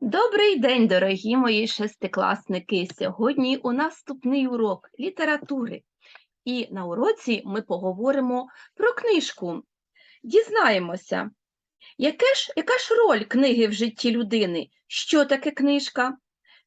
Добрий день, дорогі мої шестикласники. Сьогодні у наступний урок літератури. І на уроці ми поговоримо про книжку. Дізнаємося, яке ж, яка ж роль книги в житті людини? Що таке книжка?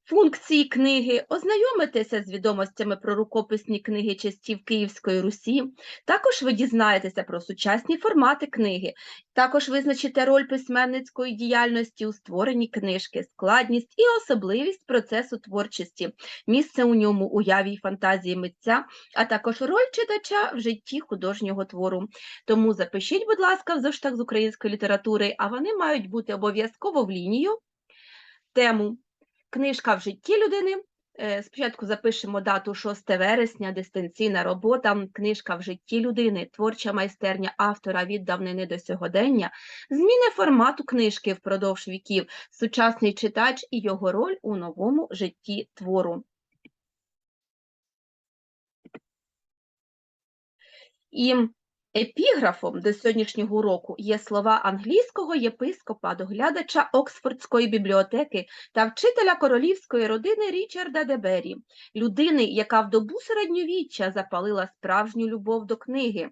Функції книги, ознайомитеся з відомостями про рукописні книги часів Київської Русі. Також ви дізнаєтеся про сучасні формати книги, також визначите роль письменницької діяльності у створенні книжки, складність і особливість процесу творчості, місце у ньому уяві й фантазії митця, а також роль читача в житті художнього твору. Тому запишіть, будь ласка, в зоштах з української літератури, а вони мають бути обов'язково в лінію. Тему Книжка в житті людини. Е, Спочатку запишемо дату 6 вересня, дистанційна робота, книжка в житті людини, творча майстерня автора від давнини до сьогодення, зміни формату книжки впродовж віків, сучасний читач і його роль у новому житті твору. І епіграфом до сьогоднішнього уроку є слова англійського єпископа, доглядача Оксфордської бібліотеки та вчителя королівської родини Річарда Дебері, людини, яка в добу середньовіччя запалила справжню любов до книги.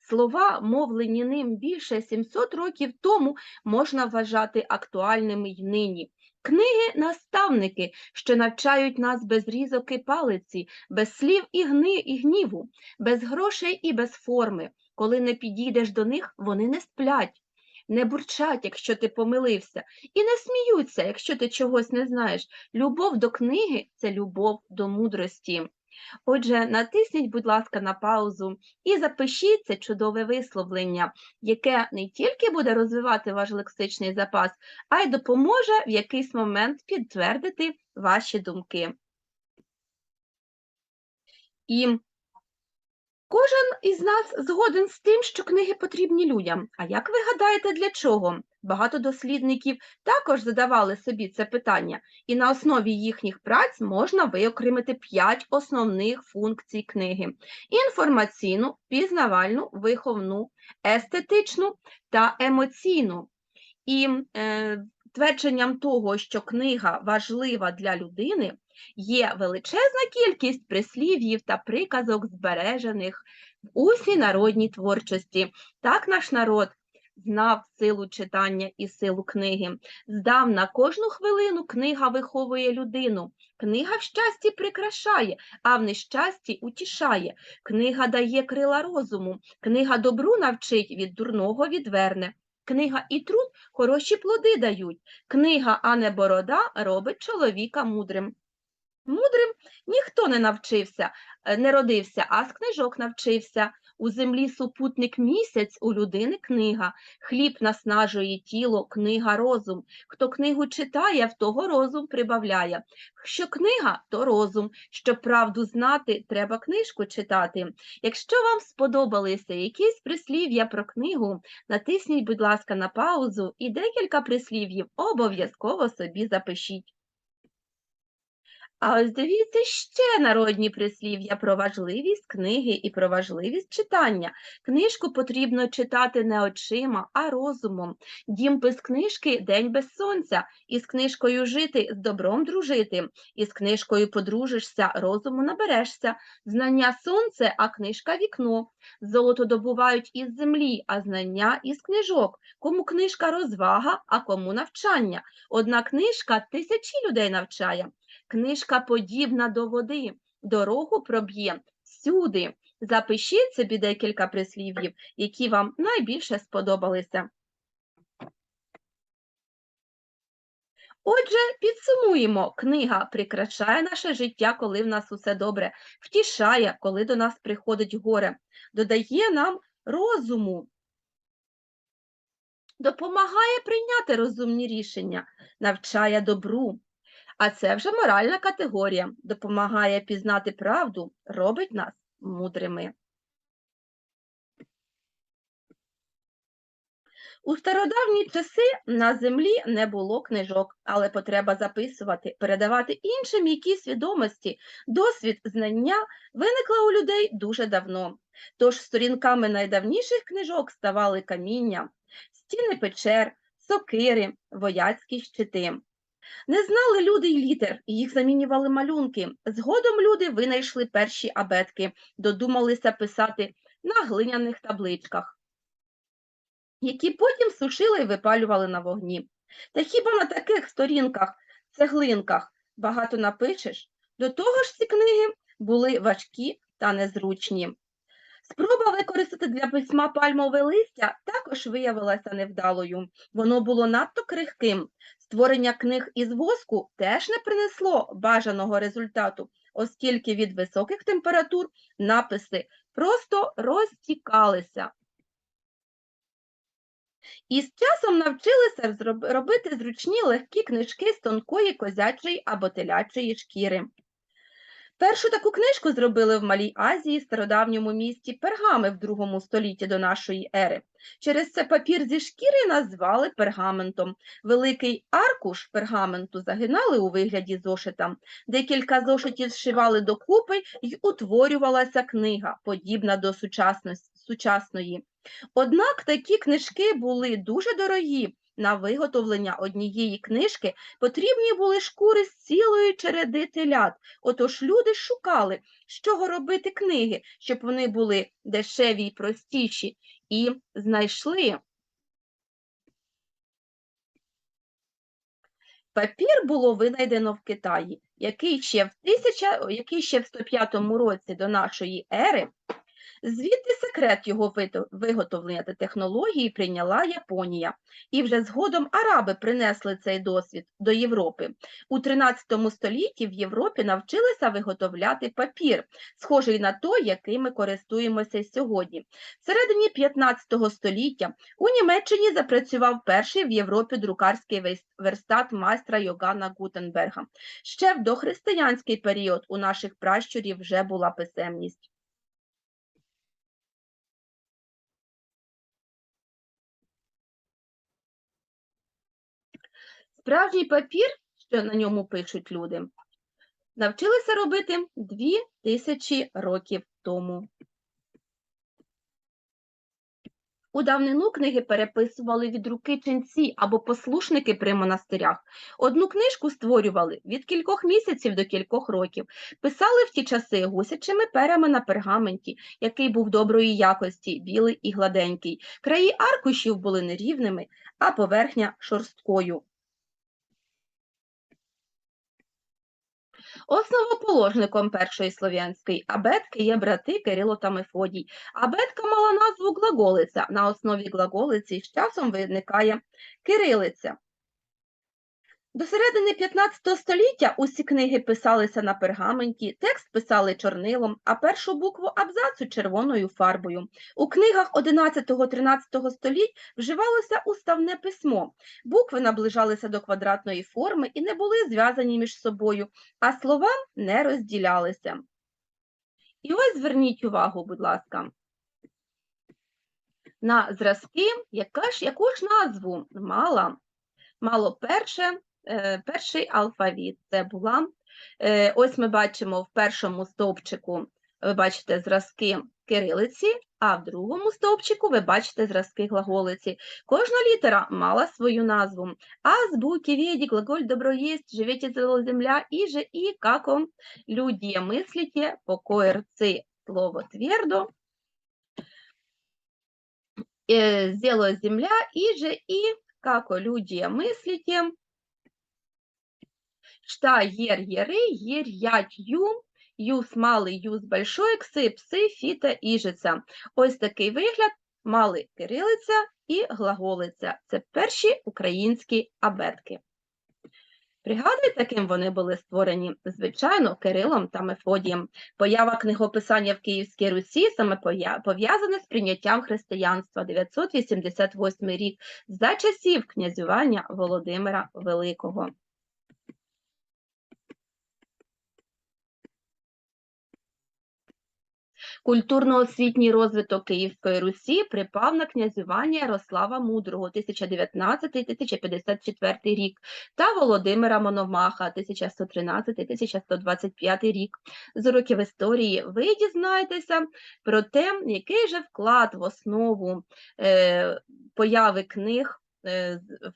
Слова, мовлені ним більше 700 років тому, можна вважати актуальними й нині. Книги наставники, що навчають нас без різок і палиці, без слів і, гни, і гніву, без грошей і без форми. Коли не підійдеш до них, вони не сплять, не бурчать, якщо ти помилився, і не сміються, якщо ти чогось не знаєш. Любов до книги це любов до мудрості. Отже, натисніть, будь ласка, на паузу і запишіть це чудове висловлення, яке не тільки буде розвивати ваш лексичний запас, а й допоможе в якийсь момент підтвердити ваші думки. І Кожен із нас згоден з тим, що книги потрібні людям. А як ви гадаєте, для чого? Багато дослідників також задавали собі це питання, і на основі їхніх праць можна виокремити п'ять основних функцій книги: інформаційну, пізнавальну, виховну, естетичну та емоційну. І е, твердженням того, що книга важлива для людини, є величезна кількість прислів'їв та приказок, збережених в усій народній творчості. Так наш народ знав силу читання і силу книги. Здавна кожну хвилину книга виховує людину. Книга в щасті прикрашає, а в нещасті утішає. Книга дає крила розуму, книга добру навчить, від дурного відверне. Книга і труд хороші плоди дають. Книга, а не борода, робить чоловіка мудрим. Мудрим ніхто не навчився, е, не родився, а з книжок навчився. У землі супутник місяць, у людини книга. Хліб наснажує тіло, книга розум. Хто книгу читає, в того розум прибавляє. Що книга, то розум. Щоб правду знати, треба книжку читати. Якщо вам сподобалися якісь прислів'я про книгу, натисніть, будь ласка, на паузу і декілька прислів'їв обов'язково собі запишіть. А ось дивіться ще народні прислів'я про важливість книги і про важливість читання. Книжку потрібно читати не очима, а розумом. Дім без книжки день без сонця. Із книжкою жити, з добром дружити. Із книжкою подружишся, розуму наберешся. Знання сонце, а книжка вікно. Золото добувають із землі, а знання із книжок. Кому книжка розвага, а кому навчання. Одна книжка тисячі людей навчає. Книжка подібна до води, дорогу проб'є всюди. Запишіть собі декілька прислів'їв, які вам найбільше сподобалися. Отже, підсумуємо, книга прикрашає наше життя, коли в нас усе добре, втішає, коли до нас приходить горе, додає нам розуму, допомагає прийняти розумні рішення, навчає добру, а це вже моральна категорія, допомагає пізнати правду, робить нас мудрими. У стародавні часи на землі не було книжок, але потреба записувати, передавати іншим якісь відомості, досвід, знання виникла у людей дуже давно. Тож сторінками найдавніших книжок ставали каміння, стіни печер, сокири, вояцькі щити. Не знали люди й літер, їх замінювали малюнки. Згодом люди винайшли перші абетки, додумалися писати на глиняних табличках, які потім сушили і випалювали на вогні. Та хіба на таких сторінках, цеглинках багато напишеш? До того ж ці книги були важкі та незручні. Спроба використати для письма пальмове листя також виявилася невдалою. Воно було надто крихким. Створення книг із воску теж не принесло бажаного результату, оскільки від високих температур написи просто розтікалися. І з часом навчилися робити зручні легкі книжки з тонкої козячої або телячої шкіри. Першу таку книжку зробили в Малій Азії, стародавньому місті Пергами в другому столітті до нашої ери. Через це папір зі шкіри назвали пергаментом. Великий аркуш пергаменту загинали у вигляді зошита. Декілька зошитів зшивали докупи і утворювалася книга, подібна до сучасної. Однак такі книжки були дуже дорогі. На виготовлення однієї книжки потрібні були шкури з цілої череди телят. Отож люди шукали, з чого робити книги, щоб вони були дешеві й простіші, і знайшли. Папір було винайдено в Китаї, який ще в, 1000, який ще в 105 році до нашої ери Звідти секрет його виготовлення та технології прийняла Японія. І вже згодом араби принесли цей досвід до Європи. У 13 столітті в Європі навчилися виготовляти папір, схожий на той, який ми користуємося сьогодні. В середині 15 століття у Німеччині запрацював перший в Європі друкарський верстат майстра Йоганна Гутенберга. Ще в дохристиянський період у наших пращурів вже була писемність. Справжній папір, що на ньому пишуть люди, навчилися робити дві тисячі років тому. У давнину книги переписували від руки ченці або послушники при монастирях. Одну книжку створювали від кількох місяців до кількох років. Писали в ті часи гусячими перами на пергаменті, який був доброї якості, білий і гладенький. Краї аркушів були нерівними, а поверхня шорсткою. Основоположником першої слов'янської абетки є брати Кирило та Мефодій. Абетка мала назву глаголиця. На основі глаголиці з часом виникає кирилиця. До середини 15 століття усі книги писалися на пергаменті, текст писали чорнилом, а першу букву абзацу червоною фарбою. У книгах 11-13 століть вживалося уставне письмо. Букви наближалися до квадратної форми і не були зв'язані між собою, а слова не розділялися. І ось зверніть увагу, будь ласка, на зразки, яка ж, яку ж назву мала, мало перше, перший алфавіт. Це була, е, ось ми бачимо в першому стовпчику, ви бачите зразки кирилиці, а в другому стовпчику ви бачите зразки глаголиці. Кожна літера мала свою назву. Азбуки, веди, глаголь добро есть, живете цело земля, и же, и, како, люди мыслите, покоерцы, слово твердо, э, сделала земля, и же, и, како, люди мыслите, шта, ер, еры, ер, ять, ю, юз малий, юз большой, кси, пси, фіта, іжиця. Ось такий вигляд мали кирилиця і глаголиця. Це перші українські абетки. Пригадуєте, яким вони були створені? Звичайно, Кирилом та Мефодієм. Поява книгописання в Київській Русі саме пов'язана з прийняттям християнства 988 рік за часів князювання Володимира Великого. Культурно-освітній розвиток Київської Русі припав на князювання Ярослава Мудрого 1019-1054 рік та Володимира Мономаха 1113-1125 рік. З уроків історії ви дізнаєтеся про те, який же вклад в основу е, появи книг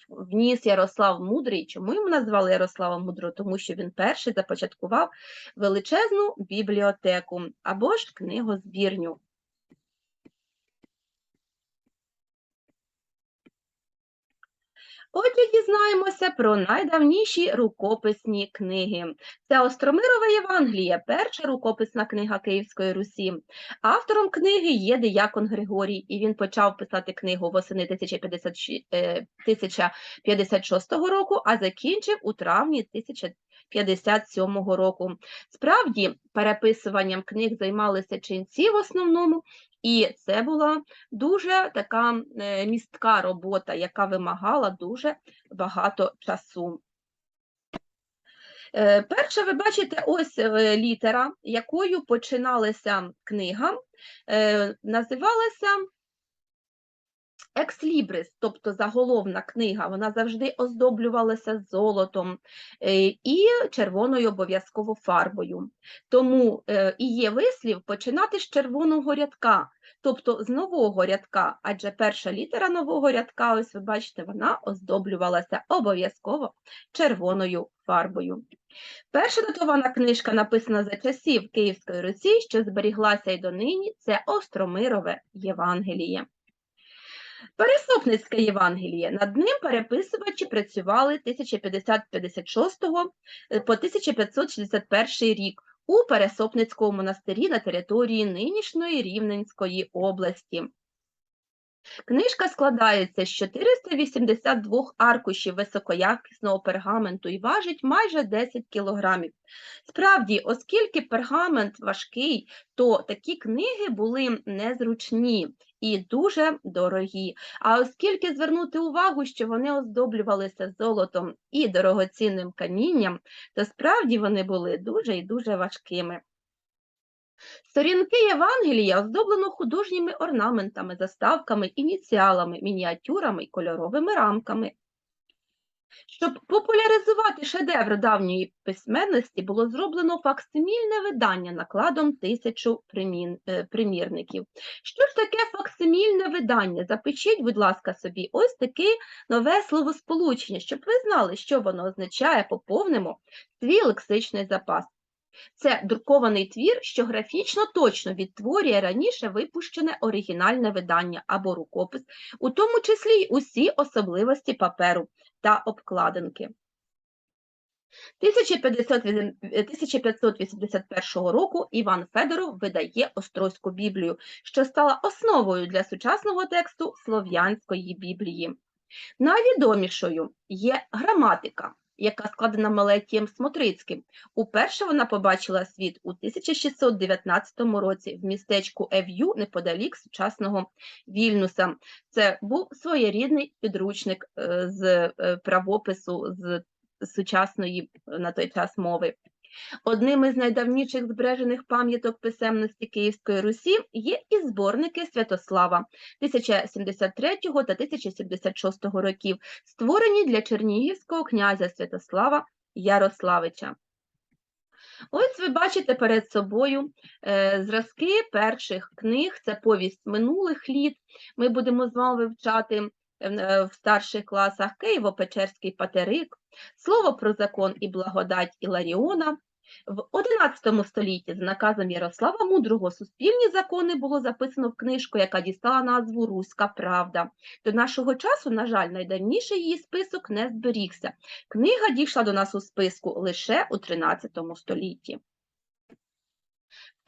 вніс Ярослав Мудрий. Чому йому назвали Ярослава Мудрого? Тому що він перший започаткував величезну бібліотеку або ж книгозбірню. Отже, дізнаємося про найдавніші рукописні книги. Це Остромирова Євангелія, перша рукописна книга Київської Русі. Автором книги є Деякон Григорій, і він почав писати книгу восени 1056 е, 1056 року, а закінчив у травні 1057 року. Справді, переписуванням книг займалися ченці в основному, і це була дуже така е, містка робота, яка вимагала дуже багато часу. Е, Перше, ви бачите, ось е, літера, якою починалася книга, називалася екслібрис, тобто заголовна книга, вона завжди оздоблювалася золотом е, і червоною обов'язково фарбою. Тому е, і є вислів починати з червоного рядка, тобто з нового рядка, адже перша літера нового рядка, ось ви бачите, вона оздоблювалася обов'язково червоною фарбою. Перша датована книжка, написана за часів Київської Русі, що зберіглася й донині, це Остромирове Євангеліє. Пересопницьке Євангеліє. Над ним переписувачі працювали 1556 по 1561 рік у Пересопницькому монастирі на території нинішньої Рівненської області. Книжка складається з 482 аркушів високоякісного пергаменту і важить майже 10 кілограмів. Справді, оскільки пергамент важкий, то такі книги були незручні і дуже дорогі. А оскільки звернути увагу, що вони оздоблювалися золотом і дорогоцінним камінням, то справді вони були дуже і дуже важкими. Сторінки Євангелія оздоблено художніми орнаментами, заставками, ініціалами, мініатюрами і кольоровими рамками. Щоб популяризувати шедевр давньої письменності, було зроблено факсимільне видання накладом тисячу е, примірників. Що ж таке факсимільне видання? Запишіть, будь ласка, собі ось таке нове словосполучення, щоб ви знали, що воно означає, поповнимо свій лексичний запас. Це друкований твір, що графічно точно відтворює раніше випущене оригінальне видання або рукопис, у тому числі й усі особливості паперу та обкладинки. 1500 1581 року Іван Федоров видає Острозьку Біблію, що стала основою для сучасного тексту Слов'янської Біблії. Найвідомішою є граматика, яка складена Мелетієм Смотрицьким. Уперше вона побачила світ у 1619 році в містечку Ев'ю неподалік сучасного Вільнюса. Це був своєрідний підручник е, з е, правопису з сучасної е, на той час мови. Одним із найдавніших збережених пам'яток писемності Київської Русі є і зборники Святослава 1073 та 1076 років, створені для чернігівського князя Святослава Ярославича. Ось ви бачите перед собою е, зразки перших книг, це повість минулих літ. Ми будемо з вами вивчати в старших класах Києво-Печерський патерик, Слово про закон і благодать Іларіона. В XI столітті за наказом Ярослава Мудрого суспільні закони було записано в книжку, яка дістала назву Руська Правда. До нашого часу, на жаль, найдавніший її список не зберігся. Книга дійшла до нас у списку лише у XIII столітті.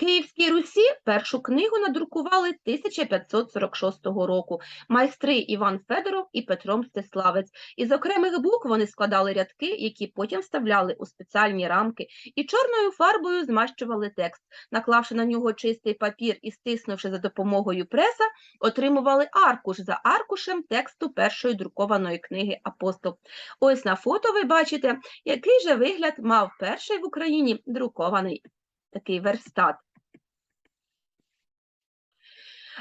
Київській Русі першу книгу надрукували 1546 року майстри Іван Федоров і Петро Мстиславець. Із окремих букв вони складали рядки, які потім вставляли у спеціальні рамки і чорною фарбою змащували текст. Наклавши на нього чистий папір і стиснувши за допомогою преса, отримували аркуш за аркушем тексту першої друкованої книги Апостол. Ось на фото ви бачите, який же вигляд мав перший в Україні друкований такий верстат.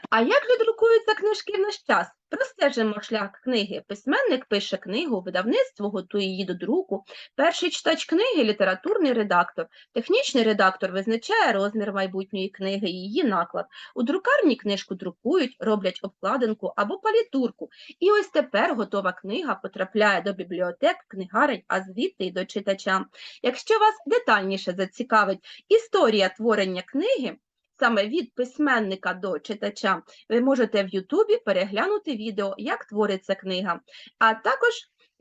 А як же друкуються книжки в наш час? Простежимо шлях книги. Письменник пише книгу, видавництво готує її до друку. Перший читач книги літературний редактор. Технічний редактор визначає розмір майбутньої книги її наклад. У друкарні книжку друкують, роблять обкладинку або палітурку. І ось тепер готова книга потрапляє до бібліотек, книгарень, а звідти й до читача. Якщо вас детальніше зацікавить історія творення книги, саме від письменника до читача, ви можете в Ютубі переглянути відео, як твориться книга, а також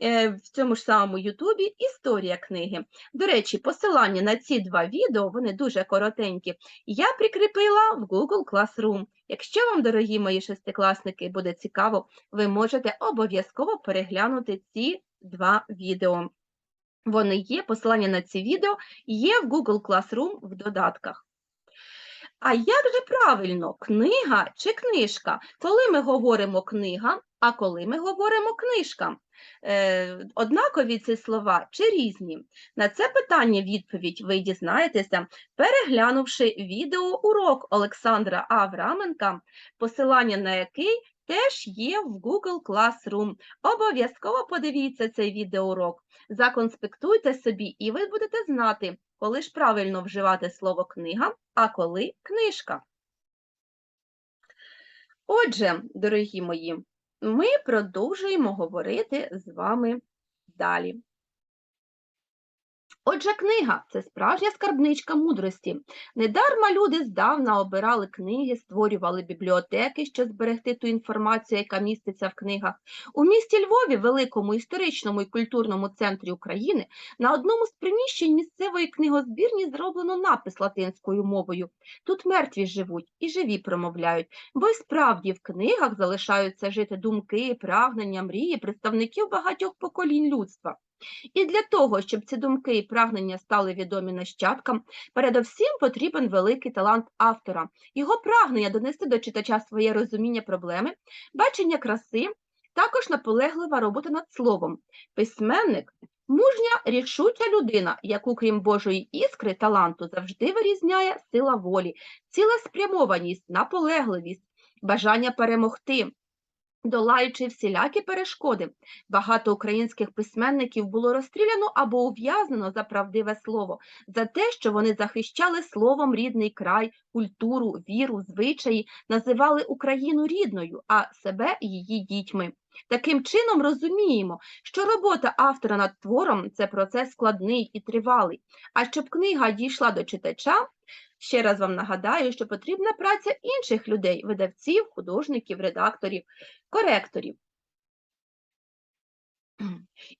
е, в цьому ж самому Ютубі історія книги. До речі, посилання на ці два відео, вони дуже коротенькі, я прикріпила в Google Classroom. Якщо вам, дорогі мої шестикласники, буде цікаво, ви можете обов'язково переглянути ці два відео. Вони є, посилання на ці відео є в Google Classroom в додатках. А як же правильно, книга чи книжка? Коли ми говоримо книга, а коли ми говоримо книжка? Е, однакові ці слова чи різні? На це питання відповідь ви дізнаєтеся, переглянувши відеоурок Олександра Авраменка, посилання на який теж є в Google Classroom. Обов'язково подивіться цей відеоурок, законспектуйте собі, і ви будете знати, коли ж правильно вживати слово книга, а коли книжка. Отже, дорогі мої, ми продовжуємо говорити з вами далі. Отже, книга це справжня скарбничка мудрості. Недарма люди здавна обирали книги, створювали бібліотеки, щоб зберегти ту інформацію, яка міститься в книгах. У місті Львові, великому історичному і культурному центрі України, на одному з приміщень місцевої книгозбірні зроблено напис латинською мовою. Тут мертві живуть і живі промовляють, бо й справді в книгах залишаються жити думки, прагнення, мрії представників багатьох поколінь людства. І для того, щоб ці думки і прагнення стали відомі нащадкам, передовсім потрібен великий талант автора, його прагнення донести до читача своє розуміння проблеми, бачення краси, також наполеглива робота над словом. Письменник мужня, рішуча людина, яку, крім Божої іскри, таланту, завжди вирізняє сила волі, цілеспрямованість, наполегливість, бажання перемогти. Долаючи всілякі перешкоди, багато українських письменників було розстріляно або ув'язнено за правдиве слово, за те, що вони захищали словом рідний край, культуру, віру, звичаї, називали Україну рідною, а себе її дітьми. Таким чином розуміємо, що робота автора над твором це процес складний і тривалий. А щоб книга дійшла до читача, ще раз вам нагадаю, що потрібна праця інших людей, видавців, художників, редакторів, коректорів.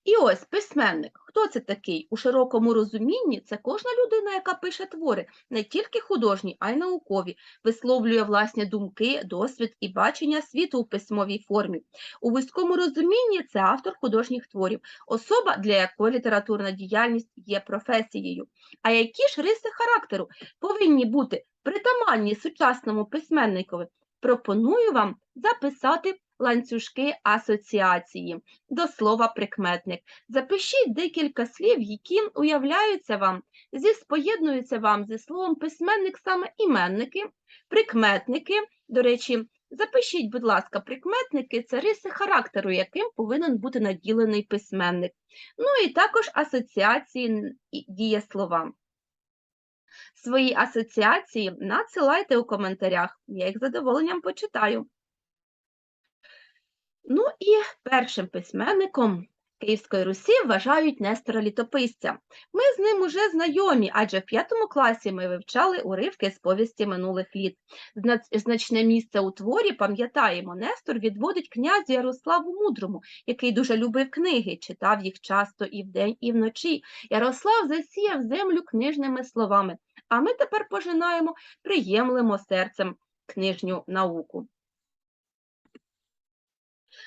І ось письменник. Хто це такий? У широкому розумінні це кожна людина, яка пише твори, не тільки художні, а й наукові, висловлює власні думки, досвід і бачення світу у письмовій формі. У вузькому розумінні це автор художніх творів, особа, для якої літературна діяльність є професією. А які ж риси характеру повинні бути притаманні сучасному письменникові? Пропоную вам записати ланцюжки асоціації до слова прикметник. Запишіть декілька слів, які уявляються вам, зі споєднуються вам зі словом письменник саме іменники, прикметники. До речі, запишіть, будь ласка, прикметники це риси характеру, яким повинен бути наділений письменник. Ну і також асоціації дієслова. Свої асоціації надсилайте у коментарях, я їх задоволенням почитаю. Ну і першим письменником Київської Русі вважають Нестора Літописця. Ми з ним уже знайомі, адже в п'ятому класі ми вивчали уривки з повісті минулих літ. Значне місце у творі, пам'ятаємо, Нестор відводить князю Ярославу Мудрому, який дуже любив книги, читав їх часто і вдень, і вночі. Ярослав засіяв землю книжними словами, а ми тепер пожинаємо, приємлемо серцем книжню науку.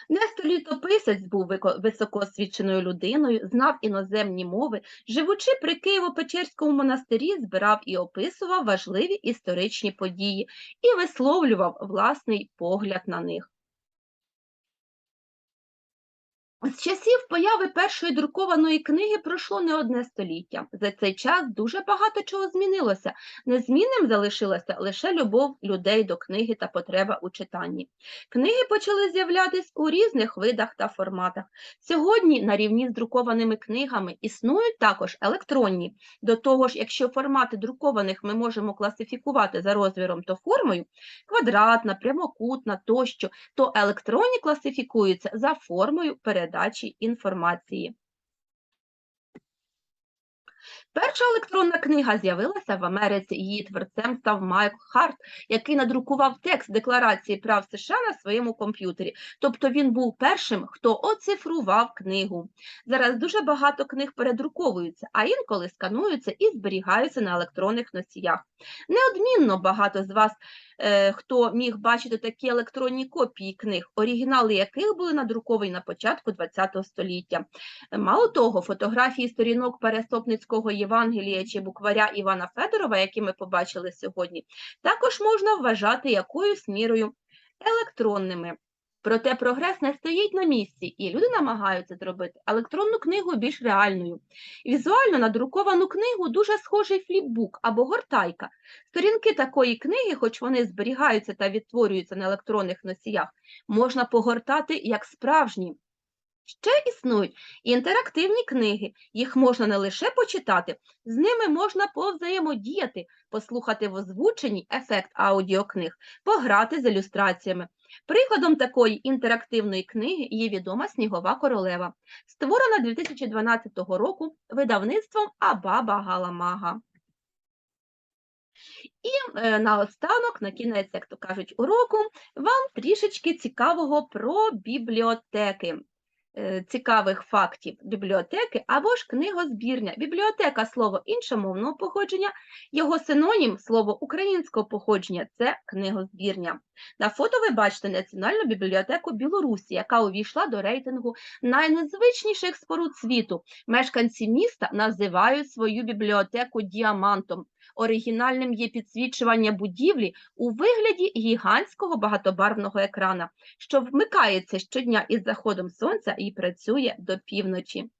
Нестор літописець був високоосвіченою людиною, знав іноземні мови, живучи при Києво-Печерському монастирі, збирав і описував важливі історичні події і висловлював власний погляд на них. З часів появи першої друкованої книги пройшло не одне століття. За цей час дуже багато чого змінилося. Незмінним залишилася лише любов людей до книги та потреба у читанні. Книги почали з'являтись у різних видах та форматах. Сьогодні на рівні з друкованими книгами існують також електронні. До того ж, якщо формати друкованих ми можемо класифікувати за розміром та формою, квадратна, прямокутна тощо, то електронні класифікуються за формою передачі інформації. Перша електронна книга з'явилася в Америці. Її творцем став Майкл Харт, який надрукував текст Декларації прав США на своєму комп'ютері. Тобто він був першим, хто оцифрував книгу. Зараз дуже багато книг передруковуються, а інколи скануються і зберігаються на електронних носіях. Неодмінно багато з вас, хто міг бачити такі електронні копії книг, оригінали яких були надруковані на початку ХХ століття. Мало того, фотографії сторінок пересопницького Євангелія чи букваря Івана Федорова, які ми побачили сьогодні, також можна вважати якоюсь мірою електронними. Проте прогрес не стоїть на місці, і люди намагаються зробити електронну книгу більш реальною. Візуально надруковану книгу дуже схожий фліпбук або гортайка. Сторінки такої книги, хоч вони зберігаються та відтворюються на електронних носіях, можна погортати як справжні. Ще існують інтерактивні книги, їх можна не лише почитати, з ними можна повзаємодіяти, послухати в озвученні ефект аудіокниг, пограти з ілюстраціями. Прикладом такої інтерактивної книги є відома Снігова королева, створена 2012 року видавництвом Абаба Галамага. І е, наостанок, на кінець, як то кажуть, уроку, вам трішечки цікавого про бібліотеки. Е, цікавих фактів бібліотеки або ж книгозбірня. Бібліотека слово іншомовного походження, його синонім слово українського походження це книгозбірня. На фото ви бачите Національну бібліотеку Білорусі, яка увійшла до рейтингу найнезвичніших споруд світу. Мешканці міста називають свою бібліотеку діамантом. Оригінальним є підсвічування будівлі у вигляді гігантського багатобарвного екрана, що вмикається щодня із заходом сонця і працює до півночі.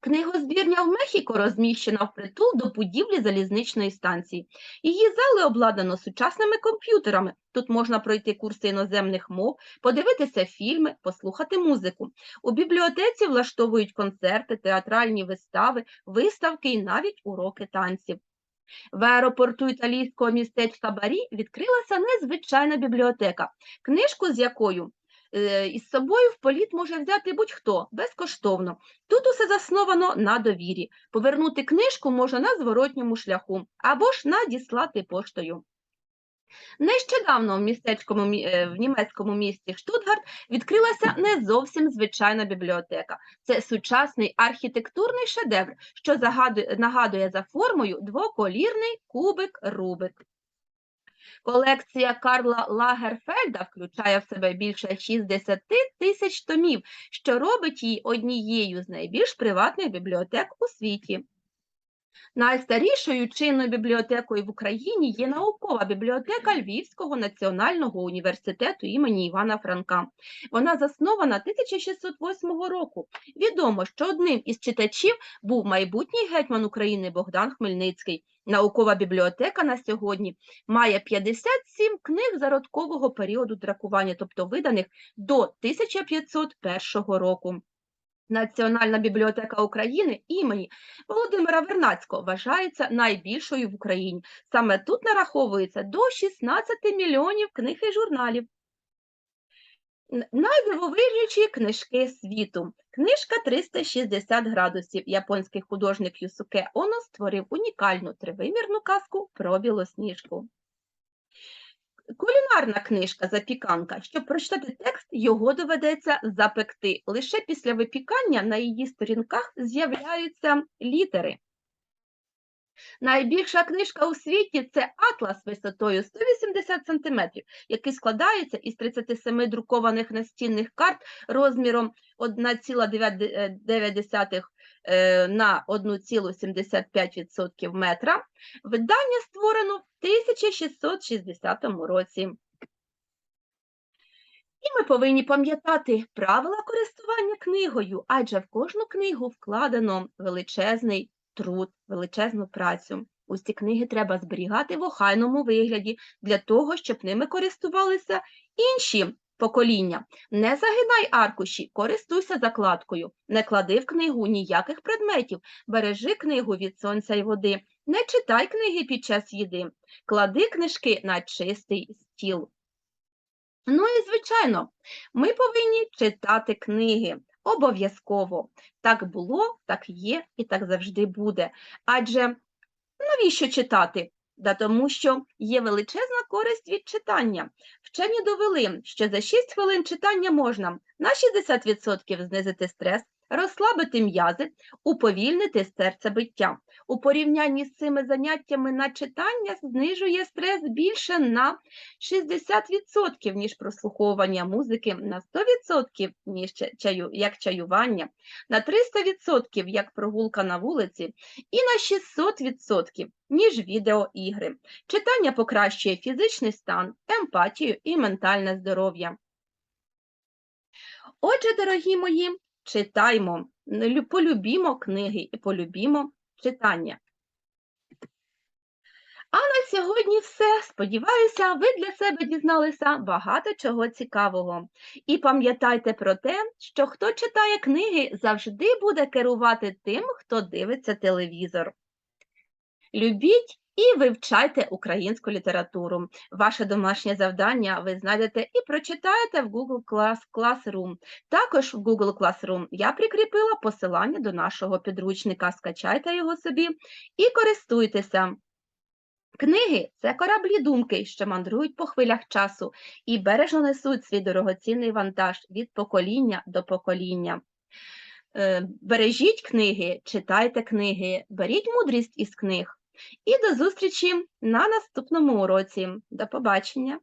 Книгозбірня в Мехіко розміщена впритул до будівлі залізничної станції. Її зали обладнано сучасними комп'ютерами. Тут можна пройти курси іноземних мов, подивитися фільми, послухати музику. У бібліотеці влаштовують концерти, театральні вистави, виставки і навіть уроки танців. В аеропорту італійського містечка Барі відкрилася незвичайна бібліотека, книжку з якою е, із собою в політ може взяти будь-хто безкоштовно. Тут усе засновано на довірі. Повернути книжку можна на зворотньому шляху або ж надіслати поштою. Нещодавно в містечкому е, в німецькому місті Штутгарт відкрилася не зовсім звичайна бібліотека. Це сучасний архітектурний шедевр, що нагадує за формою двоколірний кубик Рубик. Колекція Карла Лагерфельда включає в себе більше 60 тисяч томів, що робить її однією з найбільш приватних бібліотек у світі. Найстарішою чинною бібліотекою в Україні є наукова бібліотека Львівського національного університету імені Івана Франка. Вона заснована 1608 року. Відомо, що одним із читачів був майбутній гетьман України Богдан Хмельницький. Наукова бібліотека на сьогодні має 57 книг зародкового періоду дракування, тобто виданих до 1501 року. Національна бібліотека України імені Володимира Вернацького вважається найбільшою в Україні. Саме тут нараховується до 16 мільйонів книг і журналів. Найдивовижніші книжки світу. Книжка 360 градусів. Японський художник Юсуке Оно створив унікальну тривимірну казку про білосніжку. Кулінарна книжка Запіканка. Щоб прочитати текст, його доведеться запекти. Лише після випікання на її сторінках з'являються літери. Найбільша книжка у світі це атлас висотою 180 см, який складається із 37 друкованих настінних карт розміром 1,9 е, на 1,75% метра. Видання створено в 1660 році. І ми повинні пам'ятати правила користування книгою, адже в кожну книгу вкладено величезний труд, величезну працю. Ці книги треба зберігати в охайному вигляді для того, щоб ними користувалися інші покоління. Не загинай аркуші, користуйся закладкою, не клади в книгу ніяких предметів, бережи книгу від сонця й води, не читай книги під час їди, клади книжки на чистий стіл. Ну і звичайно, ми повинні читати книги. Обов'язково. Так було, так є і так завжди буде. Адже навіщо читати? Да тому що є величезна користь від читання. Вчені довели, що за 6 хвилин читання можна на 60% знизити стрес, розслабити м'язи, уповільнити серцебиття. У порівнянні з цими заняттями на читання знижує стрес більше на 60%, ніж прослуховування музики, на 100% ніж чаю, як чаювання, на 300% як прогулка на вулиці і на 600% ніж відеоігри. Читання покращує фізичний стан, емпатію і ментальне здоров'я. Отже, дорогі мої, читаймо, полюбімо книги і полюбімо читання. А на сьогодні все. Сподіваюся, ви для себе дізналися багато чого цікавого. І пам'ятайте про те, що хто читає книги, завжди буде керувати тим, хто дивиться телевізор. Любіть і вивчайте українську літературу. Ваше домашнє завдання ви знайдете і прочитаєте в Google Classroom. Також в Google Classroom я прикріпила посилання до нашого підручника. Скачайте його собі і користуйтеся. Книги це кораблі думки, що мандрують по хвилях часу і бережно несуть свій дорогоцінний вантаж від покоління до покоління. Е, Бережіть книги, читайте книги, беріть мудрість із книг. І до зустрічі на наступному уроці. До побачення!